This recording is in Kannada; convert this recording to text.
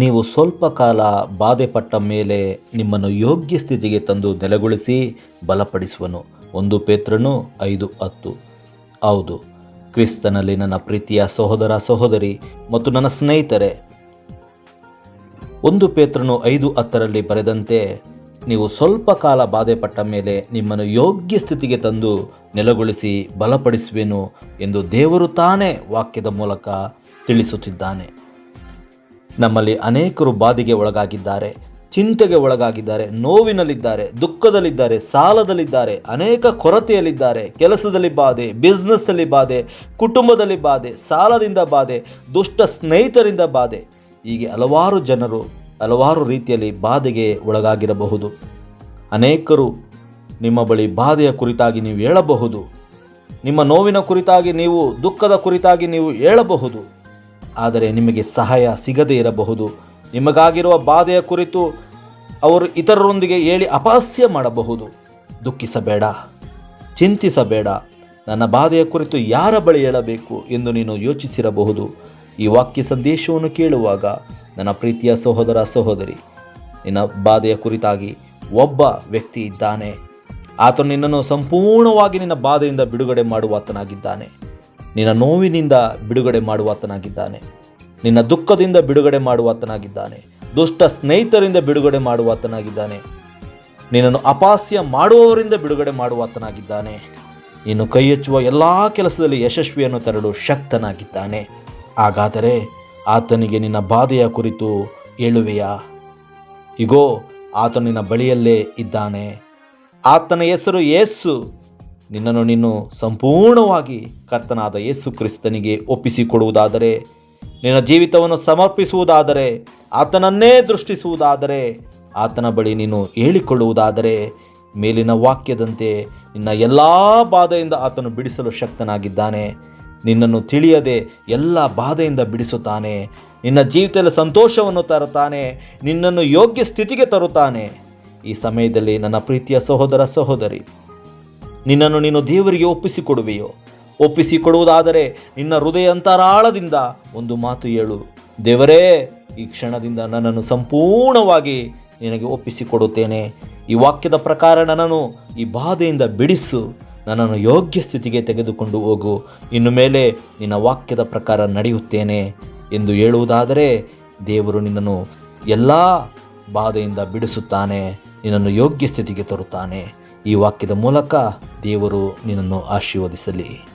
ನೀವು ಸ್ವಲ್ಪ ಕಾಲ ಬಾಧೆಪಟ್ಟ ಮೇಲೆ ನಿಮ್ಮನ್ನು ಯೋಗ್ಯ ಸ್ಥಿತಿಗೆ ತಂದು ನೆಲೆಗೊಳಿಸಿ ಬಲಪಡಿಸುವನು. ಒಂದು ಪೇತ್ರನು ಐದು ಹತ್ತು. ಹೌದು, ಕ್ರಿಸ್ತನಲ್ಲಿ ನನ್ನ ಪ್ರೀತಿಯ ಸಹೋದರ ಸಹೋದರಿ ಮತ್ತು ನನ್ನ ಸ್ನೇಹಿತರೆ, ಒಂದು ಪೇತ್ರನು ಐದು ಹತ್ತರಲ್ಲಿ ಬರೆದಂತೆ, ನೀವು ಸ್ವಲ್ಪ ಕಾಲ ಬಾಧೆಪಟ್ಟ ಮೇಲೆ ನಿಮ್ಮನ್ನು ಯೋಗ್ಯ ಸ್ಥಿತಿಗೆ ತಂದು ನೆಲೆಗೊಳಿಸಿ ಬಲಪಡಿಸುವೆನು ಎಂದು ದೇವರು ತಾನೇ ವಾಕ್ಯದ ಮೂಲಕ ತಿಳಿಸುತ್ತಿದ್ದಾನೆ. ನಮ್ಮಲ್ಲಿ ಅನೇಕರು ಬಾಧೆಗೆ ಒಳಗಾಗಿದ್ದಾರೆ, ಚಿಂತೆಗೆ ಒಳಗಾಗಿದ್ದಾರೆ, ನೋವಿನಲ್ಲಿದ್ದಾರೆ, ದುಃಖದಲ್ಲಿದ್ದಾರೆ, ಸಾಲದಲ್ಲಿದ್ದಾರೆ, ಅನೇಕ ಕೊರತೆಯಲ್ಲಿದ್ದಾರೆ, ಕೆಲಸದಲ್ಲಿ ಬಾಧೆ ಬಿಸ್ನೆಸ್ಸಲ್ಲಿ ಬಾಧೆ, ಕುಟುಂಬದಲ್ಲಿ ಬಾಧೆ, ಸಾಲದಿಂದ ಬಾಧೆ, ದುಷ್ಟ ಸ್ನೇಹಿತರಿಂದ ಬಾಧೆ. ಹೀಗೆ ಹಲವಾರು ಜನರು ಹಲವಾರು ರೀತಿಯಲ್ಲಿ ಬಾಧೆಗೆ ಒಳಗಾಗಿರಬಹುದು. ಅನೇಕರು ನಿಮ್ಮ ಬಳಿ ಬಾಧೆಯ ಕುರಿತಾಗಿ ನೀವು ಹೇಳಬಹುದು. ನಿಮ್ಮ ನೋವಿನ ಕುರಿತಾಗಿ ನೀವು, ದುಃಖದ ಕುರಿತಾಗಿ ನೀವು ಹೇಳಬಹುದು. ಆದರೆ ನಿಮಗೆ ಸಹಾಯ ಸಿಗದೇ ಇರಬಹುದು. ನಿಮಗಾಗಿರುವ ಬಾಧೆಯ ಕುರಿತು ಅವರು ಇತರರೊಂದಿಗೆ ಹೇಳಿ ಅಪಹಾಸ್ಯ ಮಾಡಬಹುದು. ದುಃಖಿಸಬೇಡ, ಚಿಂತಿಸಬೇಡ. ನನ್ನ ಬಾಧೆಯ ಕುರಿತು ಯಾರ ಬಳಿ ಹೇಳಬೇಕು ಎಂದು ನೀನು ಯೋಚಿಸಿರಬಹುದು. ಈ ವಾಕ್ಯ ಸಂದೇಶವನ್ನು ಕೇಳುವಾಗ ನನ್ನ ಪ್ರೀತಿಯ ಸಹೋದರ ಸಹೋದರಿ, ನಿನ್ನ ಬಾಧೆಯ ಕುರಿತಾಗಿ ಒಬ್ಬ ವ್ಯಕ್ತಿ ಇದ್ದಾನೆ. ಆತನು ನಿನ್ನನ್ನು ಸಂಪೂರ್ಣವಾಗಿ ನಿನ್ನ ಬಾಧೆಯಿಂದ ಬಿಡುಗಡೆ ಮಾಡುವಾತನಾಗಿದ್ದಾನೆ. ನಿನ್ನ ನೋವಿನಿಂದ ಬಿಡುಗಡೆ ಮಾಡುವಾತನಾಗಿದ್ದಾನೆ. ನಿನ್ನ ದುಃಖದಿಂದ ಬಿಡುಗಡೆ ಮಾಡುವಾತನಾಗಿದ್ದಾನೆ. ದುಷ್ಟ ಸ್ನೇಹಿತರಿಂದ ಬಿಡುಗಡೆ ಮಾಡುವಾತನಾಗಿದ್ದಾನೆ. ನಿನ್ನನ್ನು ಅಪಾಸ್ಯ ಮಾಡುವವರಿಂದ ಬಿಡುಗಡೆ ಮಾಡುವಾತನಾಗಿದ್ದಾನೆ. ನೀನು ಕೈ ಹಚ್ಚುವ ಎಲ್ಲ ಕೆಲಸದಲ್ಲಿ ಯಶಸ್ವಿಯನ್ನು ತರಲು ಶಕ್ತನಾಗಿದ್ದಾನೆ. ಹಾಗಾದರೆ ಆತನಿಗೆ ನಿನ್ನ ಬಾಧೆಯ ಕುರಿತು ಹೇಳುವೆಯಾ? ಇಗೋ ಆತನಿನ ಬಳಿಯಲ್ಲೇ ಇದ್ದಾನೆ. ಆತನ ಹೆಸರು ಯೇಸು. ನಿನ್ನನ್ನು ನೀನು ಸಂಪೂರ್ಣವಾಗಿ ಕರ್ತನಾದ ಯೇಸು ಕ್ರಿಸ್ತನಿಗೆ ಒಪ್ಪಿಸಿಕೊಡುವುದಾದರೆ, ನಿನ್ನ ಜೀವಿತವನ್ನು ಸಮರ್ಪಿಸುವುದಾದರೆ, ಆತನನ್ನೇ ದೃಷ್ಟಿಸುವುದಾದರೆ, ಆತನ ಬಳಿ ನೀನು ಹೇಳಿಕೊಳ್ಳುವುದಾದರೆ, ಮೇಲಿನ ವಾಕ್ಯದಂತೆ ನಿನ್ನ ಎಲ್ಲ ಬಾಧೆಯಿಂದ ಆತನು ಬಿಡಿಸಲು ಶಕ್ತನಾಗಿದ್ದಾನೆ. ನಿನ್ನನ್ನು ತಿಳಿಯದೆ ಎಲ್ಲ ಬಾಧೆಯಿಂದ ಬಿಡಿಸುತ್ತಾನೆ. ನಿನ್ನ ಜೀವಿತದಲ್ಲಿ ಸಂತೋಷವನ್ನು ತರುತ್ತಾನೆ. ನಿನ್ನನ್ನು ಯೋಗ್ಯ ಸ್ಥಿತಿಗೆ ತರುತ್ತಾನೆ. ಈ ಸಮಯದಲ್ಲಿ ನನ್ನ ಪ್ರೀತಿಯ ಸಹೋದರ ಸಹೋದರಿ ನಿನ್ನನ್ನು ನೀನು ದೇವರಿಗೆ ಒಪ್ಪಿಸಿಕೊಡುವೆಯೋ? ಒಪ್ಪಿಸಿಕೊಡುವುದಾದರೆ ನಿನ್ನ ಹೃದಯ ಅಂತರಾಳದಿಂದ ಒಂದು ಮಾತು ಹೇಳು. ದೇವರೇ, ಈ ಕ್ಷಣದಿಂದ ನನ್ನನ್ನು ಸಂಪೂರ್ಣವಾಗಿ ನಿನಗೆ ಒಪ್ಪಿಸಿಕೊಡುತ್ತೇನೆ. ಈ ವಾಕ್ಯದ ಪ್ರಕಾರ ನನ್ನನ್ನು ಈ ಬಾಧೆಯಿಂದ ಬಿಡಿಸು. ನನ್ನನ್ನು ಯೋಗ್ಯ ಸ್ಥಿತಿಗೆ ತೆಗೆದುಕೊಂಡು ಹೋಗು. ಇನ್ನು ಮೇಲೆ ನಿನ್ನ ವಾಕ್ಯದ ಪ್ರಕಾರ ನಡೆಯುತ್ತೇನೆ ಎಂದು ಹೇಳುವುದಾದರೆ ದೇವರು ನಿನ್ನನ್ನು ಎಲ್ಲ ಬಾಧೆಯಿಂದ ಬಿಡಿಸುತ್ತಾನೆ. ನಿನ್ನನ್ನು ಯೋಗ್ಯ ಸ್ಥಿತಿಗೆ ತರುತ್ತಾನೆ. ಈ ವಾಕ್ಯದ ಮೂಲಕ ದೇವರು ನಿನ್ನನ್ನು ಆಶೀರ್ವದಿಸಲಿ.